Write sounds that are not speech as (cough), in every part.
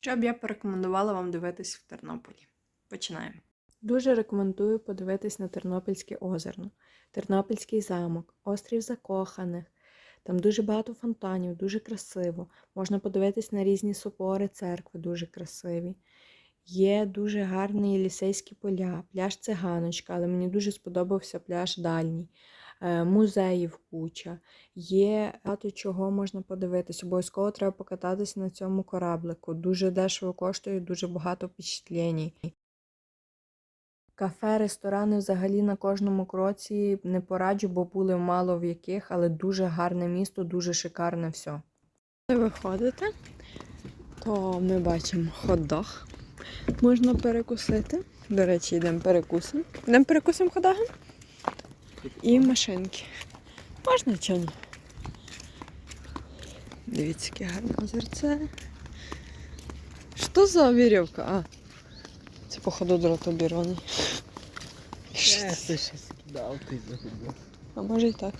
Що б я порекомендувала вам дивитись в Тернополі? Починаємо. Дуже рекомендую подивитись на Тернопільське озеро, Тернопільський замок, острів Закоханих. Там дуже багато фонтанів, дуже красиво. Можна подивитись на різні собори, церкви, дуже красиві. Є дуже гарні лісейські поля, пляж Циганочка, але мені дуже сподобався пляж Дальній. Е, Музеїв куча. Є багато чого можна подивитись. Обов'язково треба покататись на цьому кораблику. Дуже дешево коштує, дуже багато впечатлень. Кафе, ресторани взагалі на кожному кроці не пораджу, бо були мало в яких, але дуже гарне місто, дуже шикарне все. Коли виходите, то ми бачимо хот-дог. Можна перекусити. До речі, йдемо перекусимо. Йдемо перекусимо хот-догом. І машинки. Можна чи ні? Дивіться, яке гарне озерце. Що за вірівка? А, це походу дротобіроний. Я це ще скидав, ти загубив. А може і так.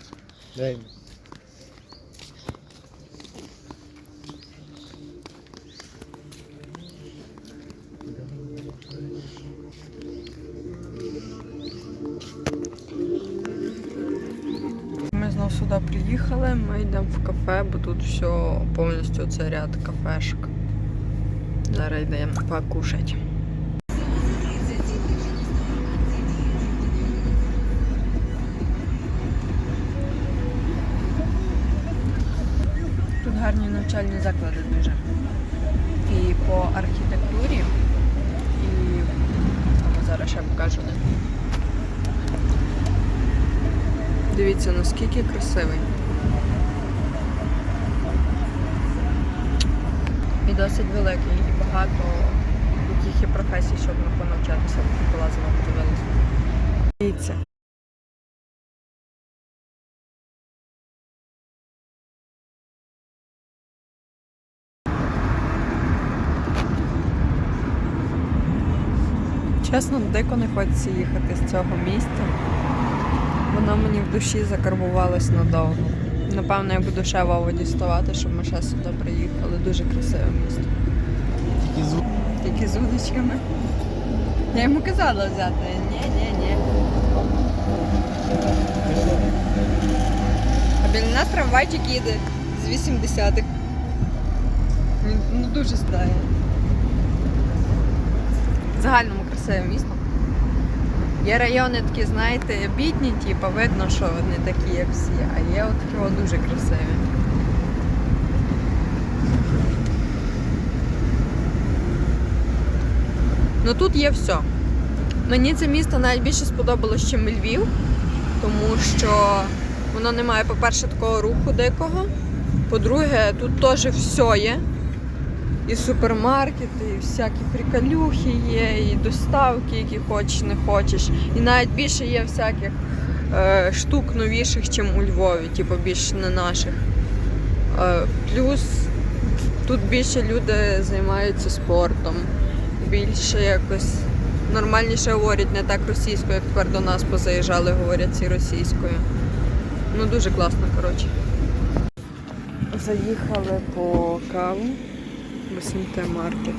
Дай мені. Приїхали, ми йдемо в кафе, бо тут все повністю це ряд кафешок. Зараз йдемо покушати. Тут гарні навчальні заклади дуже. І по архітектурі, і Або зараз ще покажу. Дивіться, наскільки красивий. Досить великий, і багато яких є професій, щоб понавчатися, полазила, подивилася. Дивіться. Чесно, дико не хочеться їхати з цього місця. Воно мені в душі закарбувалось надовго. Напевно, я буду ще Вову діставати, щоб ми ще сюди приїхали. Дуже красиве місто. Тільки звук. Тільки з удочками. Я йому казала взяти. Ні, ні, ні. А біля нас трамвайчик їде з 80-х. Він ну, дуже стає. В загальному красиве місто. Є райони такі, знаєте, бідні, типу, видно, що вони такі, як всі, а є от такі дуже красиві. Ну тут є все. Мені це місто навіть більше сподобалось, ніж Львів, тому що воно не має, по-перше, такого руху дикого. По-друге, тут теж все є. І супермаркети, і всякі приколюхи є, і доставки, які хочеш, не хочеш. І навіть більше є всяких е, штук новіших, ніж у Львові, типу більш не наших. Е, плюс тут більше люди займаються спортом, більше якось нормальніше говорять, не так російською, як тепер до нас позаїжджали, говорять всі російською. Ну дуже класно, коротше. Заїхали по каву в СМТ Маркет.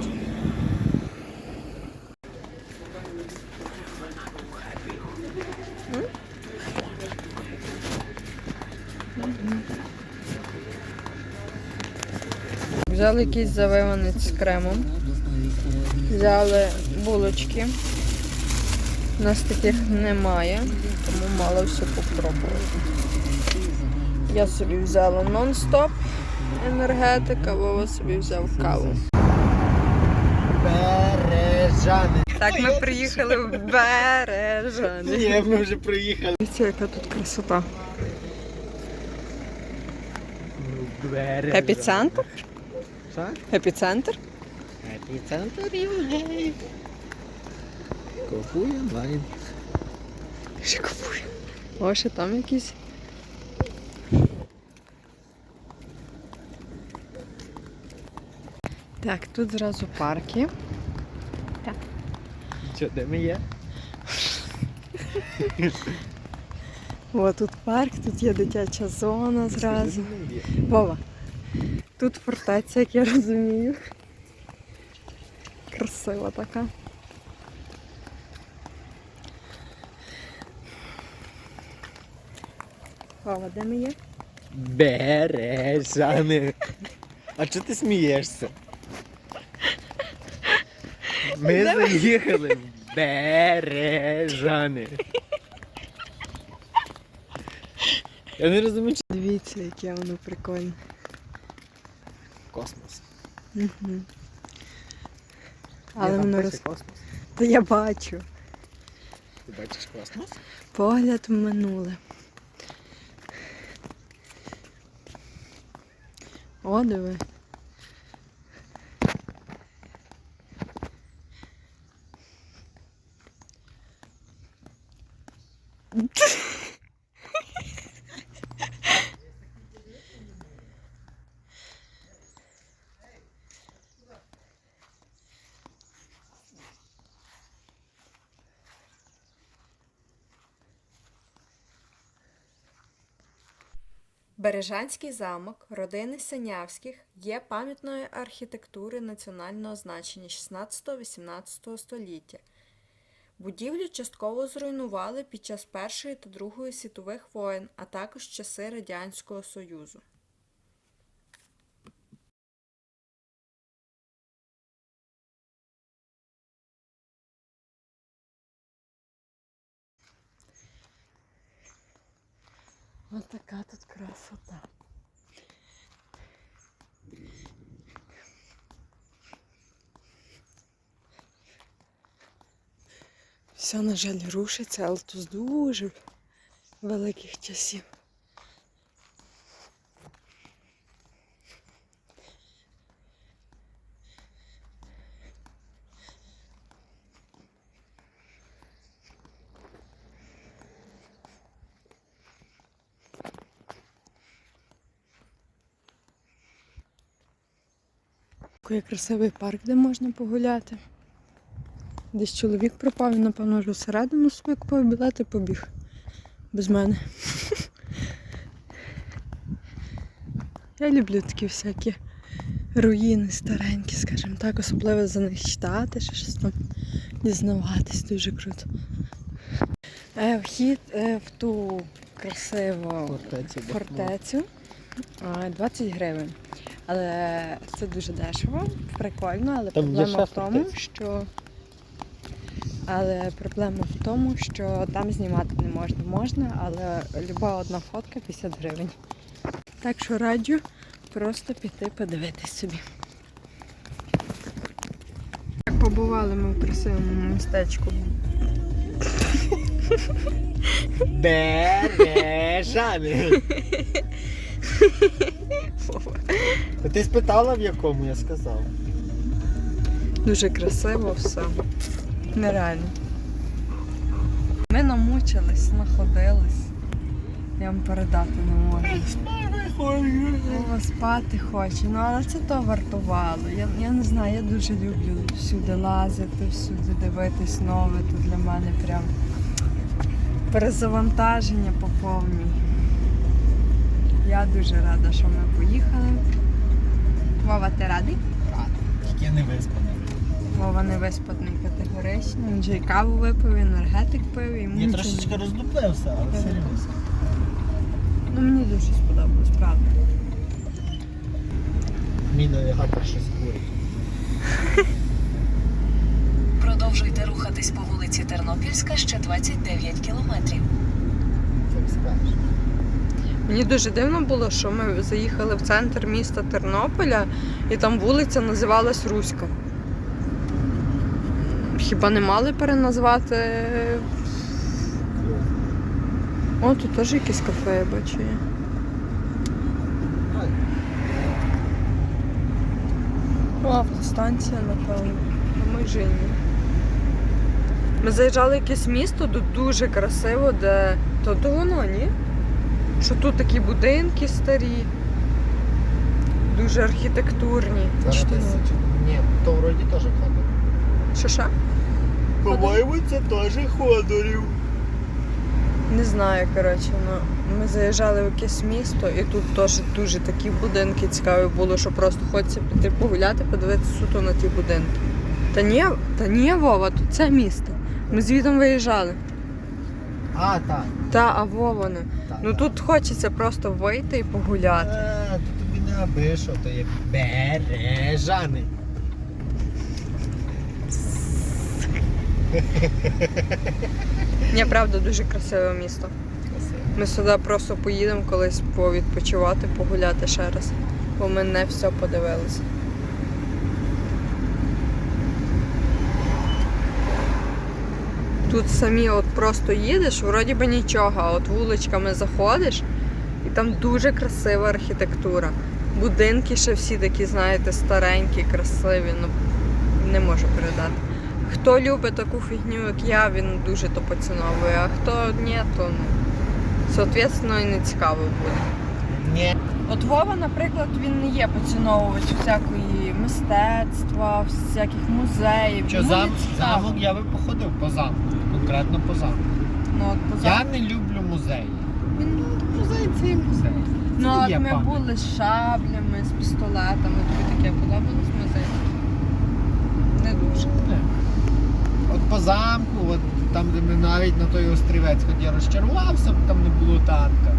Взяли якийсь завиванець з кремом. Взяли булочки. У нас таких немає, тому мало все попробувати. Я собі взяла нон-стоп енергетика, Вова собі взяв каву. Бережани. Так, ми приїхали в Бережани. Ні, ми вже приїхали. Дивіться, яка тут красота. Епіцентр? Що? Епіцентр? Епіцентр Рівней. Купує онлайн. Ще купую. О, ще там якісь. Так, тут зразу парки. Так. Що, де ми є? О, тут парк, тут є дитяча зона зразу. Вова. Тут фортеця, як я розумію. красива така. Пава, де ми є? Бережани. А чого ти смієшся? Ми заїхали в Бережани. Я не розумію, чи Дивіться, яке воно прикольне. космос. Угу. Але воно роз... космос. Та я бачу. Ти бачиш космос? Погляд в минуле. О, диви. Бережанський замок родини Синявських є пам'ятною архітектури національного значення 16-18 століття. Будівлю частково зруйнували під час Першої та Другої світових воєн, а також часи Радянського Союзу. Ось така тут красота. Все, на жаль, рушиться, але тут дуже великих часів. Такий красивий парк, де можна погуляти. Десь чоловік пропав, він, напевно, вже всередину собі купив білет побіг. Без мене. (laughs) Я люблю такі всякі руїни старенькі, скажімо так, особливо за них читати, ще щось там дізнаватись, дуже круто. Е, вхід е, в ту красиву фортецю 20 гривень. Але це дуже дешево, прикольно, але Там проблема в тому, що. Але проблема в тому, що там знімати не можна. Можна, але люба одна фотка 50 гривень. Так що раджу просто піти подивитись собі. Так, побували ми в красивому містечку. Бережани. (laughs) Ти спитала в якому, я сказав. Дуже красиво все. Нереально. Ми намучились, находились. Я вам передати не можу. О, спати хочу. Ну але це то вартувало. Я, я не знаю, я дуже люблю всюди лазити, всюди дивитись нове. То для мене прям перезавантаження по повній. Я дуже рада, що ми поїхали. Вова, ти радий? Тільки я не виспаний. Вова не виспатний категорично. Він же і каву випив, і енергетик пив, і Я трошечки роздуплився, але серйозно. Ну мені дуже сподобалось, правда. Мій навігатор щось курить. Продовжуйте рухатись по вулиці Тернопільська ще 29 кілометрів. Як скажеш. Мені дуже дивно було, що ми заїхали в центр міста Тернополя, і там вулиця називалась Руська. Хіба не мали переназвати? О, тут теж якесь кафе, я бачу. О, автостанція, напевно. Ми вже. Ми заїжджали в якесь місто, тут дуже красиво, де. То воно, ні? Що тут такі будинки старі, дуже архітектурні. Зараз Чи то ні? Ні, то вроді теж ходить. Що що? По-моєму, це теж ходорів. Не знаю, коротше, ну ми заїжджали в якесь місто, і тут теж дуже такі будинки цікаві було, що просто хочеться піти погуляти, подивитися суто на ті будинки. Та ні, та ні, Вова, тут це місто. Ми звідом виїжджали. А, так. Та, а Вова не. Ну тут хочеться просто вийти і погуляти. Е, тут тобі не аби що, то є бережани. (laughs) Ні, правда, дуже красиве місто. Ми сюди просто поїдемо колись повідпочивати, погуляти ще раз. Бо ми не все подивилися. Тут самі от просто їдеш, вроді би нічого, а от вуличками заходиш, і там дуже красива архітектура. Будинки ще всі такі, знаєте, старенькі, красиві, ну не можу передати. Хто любить таку фігню, як я, він дуже то поціновує, а хто ні, то ну, соответственно і не цікаво буде. Ні. От Вова, наприклад, він не є поціновувач всякої мистецтва, всяких музеїв. Що зам, замок я би походив по замку. Конкретно по замку. Ну, от, по Я не люблю музеї. Він музей це і музей. ну, Це от ми пам'ять. були з шаблями, з пістолетами, тобі таке подобалось музей? Не дуже. Не. От по замку, от там, де ми навіть на той острівець, хоч я розчарувався, бо там не було танка.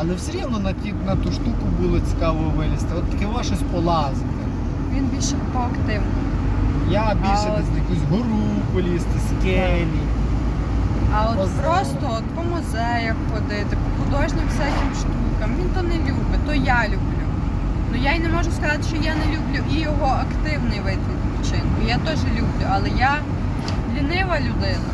Але все рівно на, ті, на ту штуку було цікаво вилізти. От таке во щось полазити. Він більше поактивний. Я більше от- десь на якусь гору полізти, скелі. А от По просто от по музеях ходити, по художнім всяким штукам, він то не любить, то я люблю. Ну я й не можу сказати, що я не люблю і його активний вид відпочинку. Я теж люблю, але я лінива людина.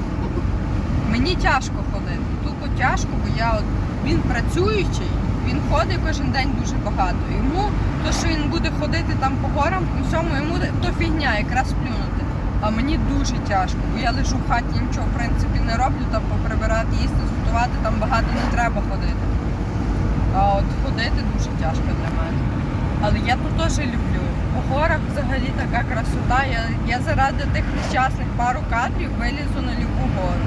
Мені тяжко ходити. Тупо тяжко, бо я от він працюючий, він ходить кожен день дуже багато. Йому то, що він буде ходити там по горам, по всьому йому то фігня, якраз плюнути. А мені дуже тяжко, бо я лежу в хаті, нічого в принципі не роблю, там поприбирати, їсти, зготувати, там багато не треба ходити. А от ходити дуже тяжко для мене. Але я тут теж люблю. По горах взагалі така красота. Я, я заради тих нещасних пару кадрів вилізу на любу гору.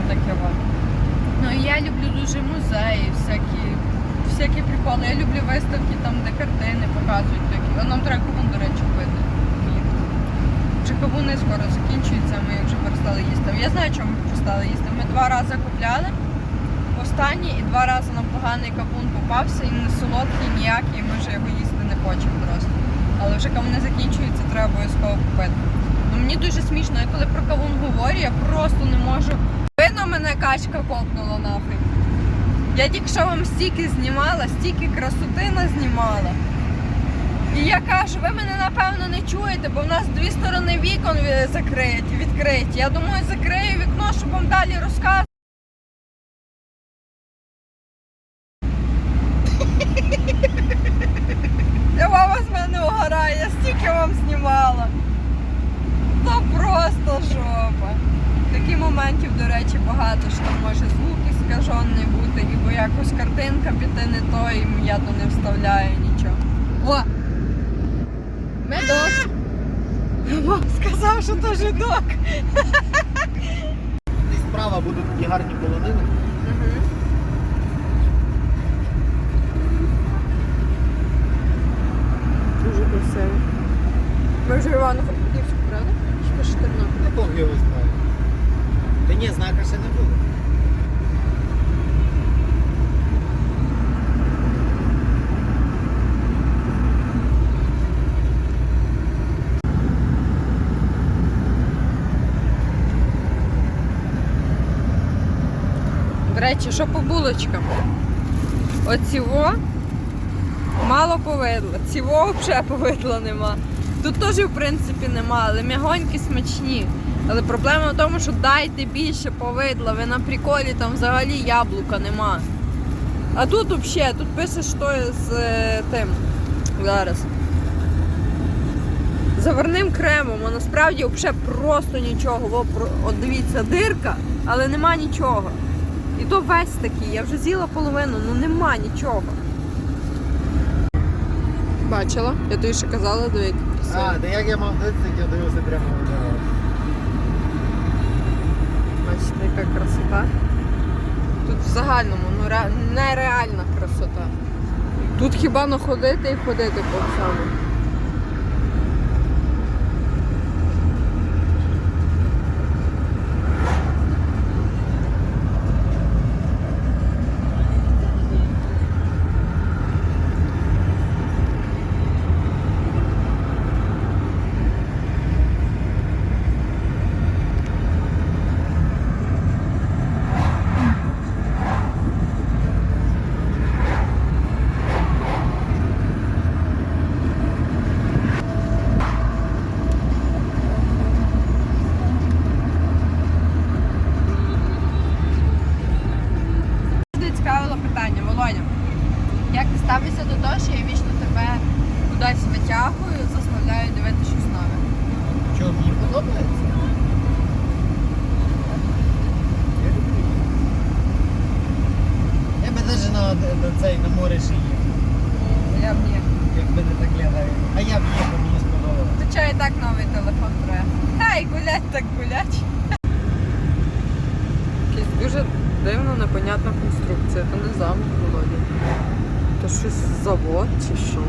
Отаке воно. Ну і я люблю дуже музеї, всякі, всякі приколи. Я люблю виставки, там, де картини показують такі. А нам треба кавун, до речі, пити. Вже кавуни скоро закінчуються, ми вже перестали їсти. Я знаю, чому ми перестали їсти. Ми два рази купляли останній і два рази нам поганий кавун попався, і не солодкий ніякий, ми вже його їсти не хочемо просто. Але вже кавуни закінчуються, треба обов'язково купити. Ну мені дуже смішно, я коли про кавун говорю, я просто не можу. Видно, мене качка копнула нахуй. Я тільки що вам стільки знімала, стільки красоти назнімала. І я кажу, ви мене напевно не чуєте, бо в нас дві сторони вікон закриті, відкриті. Я думаю, закрию вікно, щоб вам далі розказувати. Я мама з мене угорає, я стільки вам знімала. То просто жопа. Таких до речі, багато, що може звук іскажений бути, або якось картинка піти не то, і я то не вставляю нічого. О! Медок! Бог сказав, що то жидок. Десь справа будуть такі гарні полонини. Дуже красиво. Ми вже Івано-Франківську, правда? Чи ж Тернопіль? Не Бог його знає. Та ні, знака ще не було. До речі, що по булочкам? Оціво мало повидла, цього взагалі повидла нема. Тут теж, в принципі, нема, але м'ягонькі смачні. Але проблема в тому, що дайте більше повидла, ви на приколі там взагалі яблука нема. А тут взагалі, тут пише, що з е, тим. Зараз. Заварним кремом, а насправді взагалі просто нічого. От дивіться, дирка, але нема нічого. І то весь такий, я вже з'їла половину, ну нема нічого. Бачила? Я тобі ще казала, до яких А, де як я мав дивитися, як я дивився прямо на. Бачите, яка красота. Тут в загальному ну, ре- нереальна красота. Тут хіба находити і ходити по всьому. на цей на море ще є. Я б ні. Якби не так глядаю. А я б їхав, мені сподобалося. То і так новий телефон треба. Хай гулять так гулять. Якісь дуже дивно, непонятна конструкція. То не замок Володі. То щось завод чи що.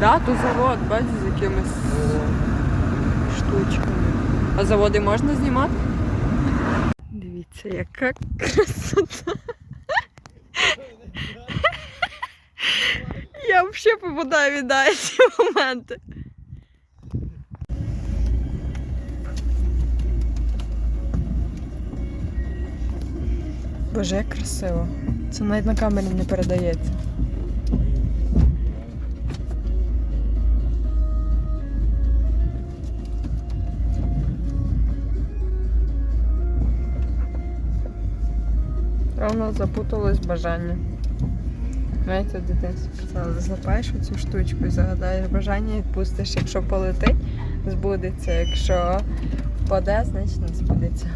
Да, то завод, бачиш, з якимись штучками. А заводи можна знімати? Дивіться, яка красота. Я взагалі попадаю віддаю ці моменти. Боже, як красиво. Це навіть на камері не передається. Ровно запуталось бажання. Знаєте, в дитинстві казали, злапаєш оцю штучку і загадаєш бажання і відпустиш. Якщо полетить, збудеться. Якщо впаде, значить не збудеться.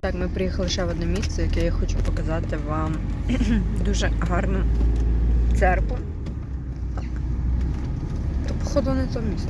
Так, ми приїхали ще в одне місце, яке я хочу показати вам (clears throat) дуже гарну церкву. То, походу, не то місце.